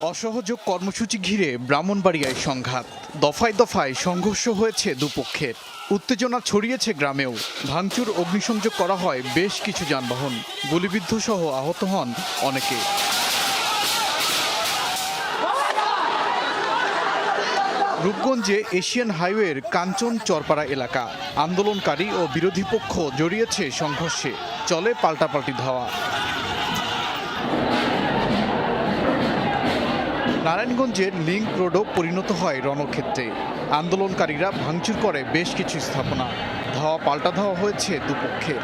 অসহযোগ কর্মসূচি ঘিরে ব্রাহ্মণবাড়িয়ায় সংঘাত। দফায় দফায় সংঘর্ষ হয়েছে দুপক্ষের। উত্তেজনা ছড়িয়েছে গ্রামেও। ভাঙচুর, অগ্নিসংযোগ করা হয় বেশ কিছু যানবাহন। গুলিবিদ্ধ সহ আহত হন অনেকে। রূপগঞ্জে এশিয়ান হাইওয়ের কাঞ্চন চরপাড়া এলাকা। আন্দোলনকারী ও বিরোধী পক্ষ জড়িয়েছে সংঘর্ষে। চলে পাল্টাপাল্টি ধাওয়া। নারায়ণগঞ্জের লিঙ্ক রোডও পরিণত হয় রণক্ষেত্রে। আন্দোলনকারীরা ভাঙচুর করে বেশ কিছু স্থাপনা। ধাওয়া পাল্টা ধাওয়া হয়েছে দুপক্ষে।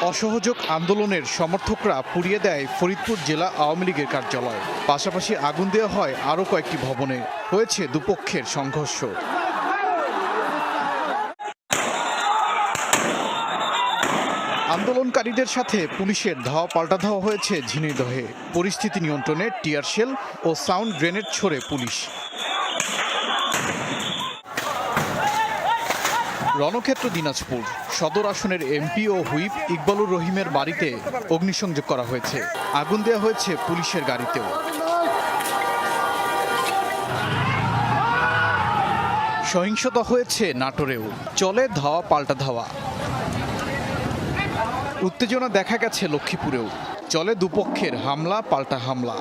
অসহযোগ আন্দোলনের সমর্থকরা পুড়িয়ে দেয় ফরিদপুর জেলা আওয়ামী লীগের কার্যালয়। পাশাপাশি আগুন দেওয়া হয় আরও কয়েকটি ভবনে। হয়েছে দুপক্ষের সংঘর্ষ। আন্দোলনকারীদের সাথে পুলিশের ধাওয়া পাল্টা ধাওয়া হয়েছে ঝিনাইদহে। পরিস্থিতি নিয়ন্ত্রণে টিয়ার শেল ও সাউন্ড গ্রেনেড ছড়ে পুলিশ। রণক্ষেত্র দিনাজপুর। সদর আসনের এমপি ও হুইপ ইকবালুর রহিমের বাড়িতে অগ্নিসংযোগ করা হয়েছে। আগুন দেওয়া হয়েছে পুলিশের গাড়িতেও। সহিংসতা হয়েছে নাটোরেও। চলে ধাওয়া পাল্টা ধাওয়া। উত্তেজনা দেখা গেছে লক্ষ্মীপুরেও। চলে দুপক্ষের হামলা, পাল্টা হামলা।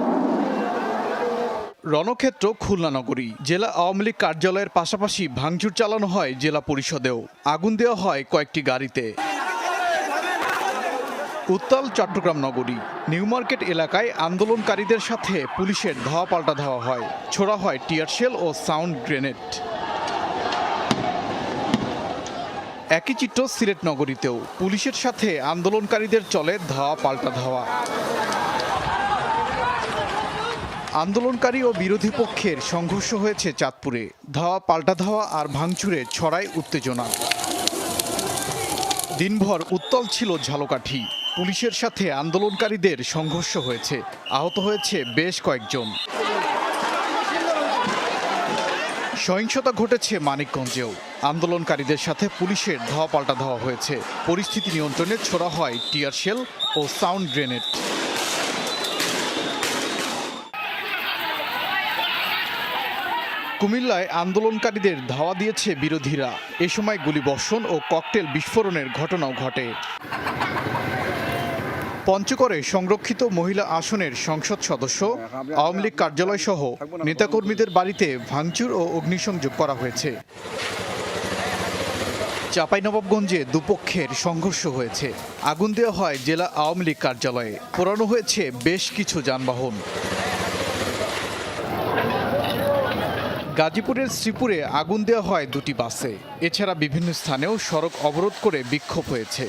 রণক্ষেত্র খুলনা নগরী। জেলা আওয়ামী লীগ কার্যালয়ের পাশাপাশি ভাঙচুর চালানো হয় জেলা পরিষদেও। আগুন দেওয়া হয় কয়েকটি গাড়িতে। উত্তাল চট্টগ্রাম নগরী। নিউ মার্কেট এলাকায় আন্দোলনকারীদের সাথে পুলিশের ধাওয়া পাল্টা ধাওয়া হয়। ছোড়া হয় টিয়ারশেল ও সাউন্ড গ্রেনেড। একই চিত্র সিলেট নগরীতেও। পুলিশের সাথে আন্দোলনকারীদের চলে ধাওয়া পাল্টা ধাওয়া। আন্দোলনকারী ও বিরোধী পক্ষের সংঘর্ষ হয়েছে চাঁদপুরে। ধাওয়া পাল্টা ধাওয়া আর ভাঙচুরে ছড়ায় উত্তেজনা। দিনভর উত্তল ছিল ঝালকাঠি। পুলিশের সাথে আন্দোলনকারীদের সংঘর্ষ হয়েছে। আহত হয়েছে বেশ কয়েকজন। সহিংসতা ঘটেছে মানিকগঞ্জেও। আন্দোলনকারীদের সাথে পুলিশের ধাওয়া পাল্টা ধাওয়া হয়েছে। পরিস্থিতি নিয়ন্ত্রণে ছোড়া হয় টিয়ার শেল ও সাউন্ড গ্রেনেড। কুমিল্লায় আন্দোলনকারীদের ধাওয়া দিয়েছে বিরোধীরা। এ সময় গুলিবর্ষণ ও ককটেল বিস্ফোরণের ঘটনাও ঘটে। পঞ্চগড়ে সংরক্ষিত মহিলা আসনের সংসদ সদস্য, আওয়ামী লীগ কার্যালয় সহ নেতাকর্মীদের বাড়িতে ভাঙচুর ও অগ্নিসংযোগ করা হয়েছে। চাঁপাইনবাবগঞ্জে দুপক্ষের সংঘর্ষ হয়েছে। আগুন দেওয়া হয় জেলা আওয়ামী লীগ কার্যালয়ে। পোড়ানো হয়েছে বেশ কিছু যানবাহন। গাজীপুরের শ্রীপুরে আগুন দেওয়া হয় দুটি বাসে। এছাড়া বিভিন্ন স্থানেও সড়ক অবরোধ করে বিক্ষোভ হয়েছে।